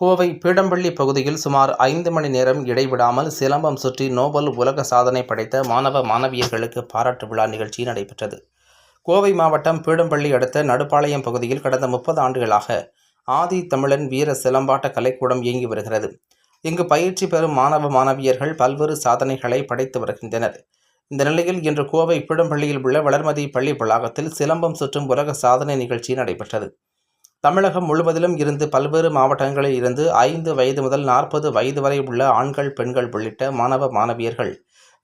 கோவை பீடம்பள்ளி பகுதியில் சுமார் ஐந்து மணி நேரம் இடைவிடாமல் சிலம்பம் சுற்றி நோபல் உலக சாதனை படைத்த மாணவ மாணவியர்களுக்கு பாராட்டு விழா நிகழ்ச்சி நடைபெற்றது. கோவை மாவட்டம் பீடம்பள்ளி அடுத்த நடுப்பாளையம் பகுதியில் கடந்த முப்பது ஆண்டுகளாக ஆதி தமிழன் வீர சிலம்பாட்ட கலைக்கூடம் இயங்கி வருகிறது. இங்கு பயிற்சி பெறும் மாணவ மாணவியர்கள் பல்வேறு சாதனைகளை படைத்து வருகின்றனர். இந்த நிலையில் இன்று கோவை பீடம்பள்ளியில் உள்ள வளர்மதி பள்ளி வளாகத்தில் சிலம்பம் சுற்றும் உலக சாதனை நிகழ்ச்சி நடைபெற்றது. தமிழகம் முழுவதிலும் இருந்து பல்வேறு மாவட்டங்களில் இருந்து ஐந்து வயது முதல் நாற்பது வயது வரை உள்ள ஆண்கள் பெண்கள் உள்ளிட்ட மாணவ மாணவியர்கள்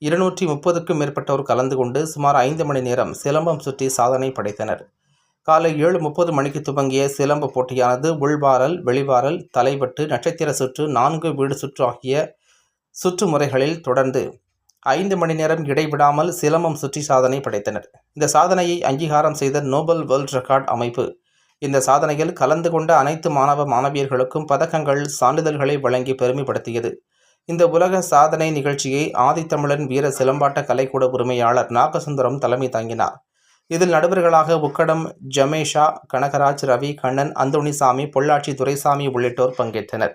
இருநூற்றி முப்பதுக்கும் மேற்பட்டோர் கலந்து கொண்டு சுமார் ஐந்து மணி நேரம் சிலம்பம் சுற்றி சாதனை படைத்தனர். காலை ஏழு முப்பது மணிக்கு துவங்கிய சிலம்ப போட்டியானது உள்வாரல் வெளிவாரல் தலைவட்டு நட்சத்திர சுற்று நான்கு வீடு சுற்று ஆகிய சுற்று முறைகளில் தொடர்ந்து ஐந்து மணி நேரம் இடைவிடாமல் சிலம்பம் சுற்றி சாதனை படைத்தனர். இந்த சாதனையை அங்கீகாரம் செய்த நோபல் வேர்ல்ட் ரெக்கார்ட் அமைப்பு இந்த சாதனையில் கலந்து கொண்ட அனைத்து மாணவ மாணவியர்களுக்கும் பதக்கங்கள் சான்றிதழ்களை வழங்கி பெருமைப்படுத்தியது. இந்த உலக சாதனை நிகழ்ச்சியை ஆதித்தமிழன் வீர சிலம்பாட்ட கலைக்கூட உரிமையாளர் நாகசுந்தரம் தலைமை தாங்கினார். இதில் நடுவர்களாக உக்கடம் ஜமேஷா கனகராஜ் ரவி கண்ணன் அந்தோணிசாமி பொள்ளாச்சி துரைசாமி உள்ளிட்டோர் பங்கேற்றனர்.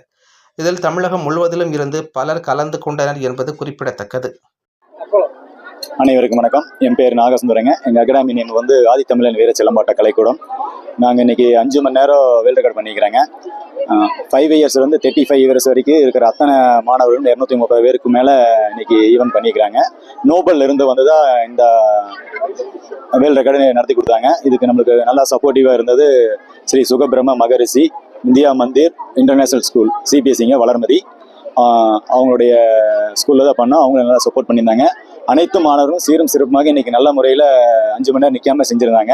இதில் தமிழகம் முழுவதிலும் இருந்து பலர் கலந்து கொண்டனர் என்பது குறிப்பிடத்தக்கது. அனைவருக்கும் வணக்கம். என் பேர் நாகசுந்தரங்க. எங்கள் அகாடமி நேம் வந்து ஆதித்தமிழன் வீர சிலம்பாட்ட கலைக்கூடம். நாங்கள் இன்றைக்கி அஞ்சு மணி நேரம் வேர்ல்ட் ரெக்கார்ட் பண்ணிக்கிறேங்க. ஃபைவ் இயர்ஸ்லேருந்து தேர்ட்டி ஃபைவ் இயர்ஸ் வரைக்கும் இருக்கிற அத்தனை மாணவர்களும் இரநூத்தி முப்பது பேருக்கு மேலே இன்றைக்கி ஈவென்ட் பண்ணிக்கிறாங்க. நோபல்ல இருந்து வந்து தான் இந்த வேல்ட் ரெக்கார்டு நடத்தி கொடுத்தாங்க. இதுக்கு நம்மளுக்கு நல்லா சப்போர்ட்டிவாக இருந்தது Shri Sukabrahma Maharishi India Mandir international school சிபிஎஸ்சிங்க Valarmathi. அவங்களுடைய ஸ்கூலில் தான் பண்ணோம். அவங்களும் நல்லா சப்போர்ட் பண்ணியிருந்தாங்க. அனைத்து மாணவர்களும் சீரும் சிறப்புமாக இன்னைக்கு நல்ல முறையில் அஞ்சு மணி நேரம் நிற்காம செஞ்சுருந்தாங்க.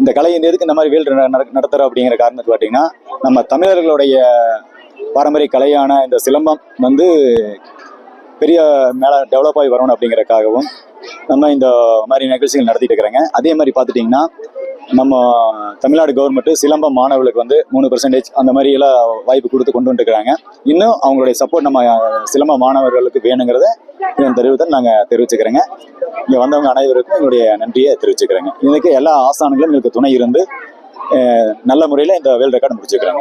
இந்த கலை இந்த எதுக்கு இந்த மாதிரி வேல் நடத்துகிறோம் அப்படிங்கிற காரணத்துக்கு பார்த்தீங்கன்னா நம்ம தமிழர்களுடைய பாரம்பரிய கலையான இந்த சிலம்பம் வந்து பெரிய மேலே டெவலப் ஆகி வரணும் அப்படிங்கிறக்காகவும் நம்ம இந்த மாதிரி நிகழ்ச்சிகள் நடத்திட்டு இருக்கிறாங்க. அதே மாதிரி பார்த்துட்டிங்கன்னா நம்ம தமிழ்நாடு கவர்மெண்ட் சிலம்பம் மாணவர்களுக்கு வந்து மூணு பர்சன்டேஜ் அந்த மாதிரி எல்லாம் வாய்ப்பு கொடுத்து கொண்டு வந்துருக்காங்க இன்னும் அவங்களுடைய சப்போர்ட் நம்ம சிலம்ப மாணவர்களுக்கு வேணுங்கிறத இதன் தெரிவித்த நாங்கள் தெரிவிச்சுக்கிறேங்க. இங்கே வந்தவங்க அனைவருக்கும் எங்களுடைய நன்றியை தெரிவிச்சுக்கிறேங்க. இதுக்கு எல்லா ஆசான்களும் எங்களுக்கு துணை இருந்து நல்ல முறையில் இந்த வேல் ரெக்கார்டு முடிச்சுக்கிறாங்க?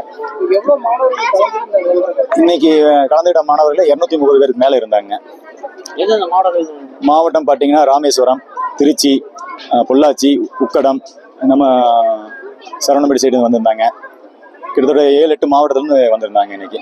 இன்னைக்கு கலந்துகிட்ட மாணவர்கள் இரநூத்தி முப்பது பேருக்கு மேலே இருந்தாங்க. மாவட்டம் பார்த்தீங்கன்னா ராமேஸ்வரம் திருச்சி பொள்ளாச்சி உக்கடம் நம்ம சரவணம்படி சைடு வந்திருந்தாங்க. கிட்டத்தட்ட ஏழு எட்டு மாவட்டத்துலேருந்து வந்திருந்தாங்க இன்னைக்கு.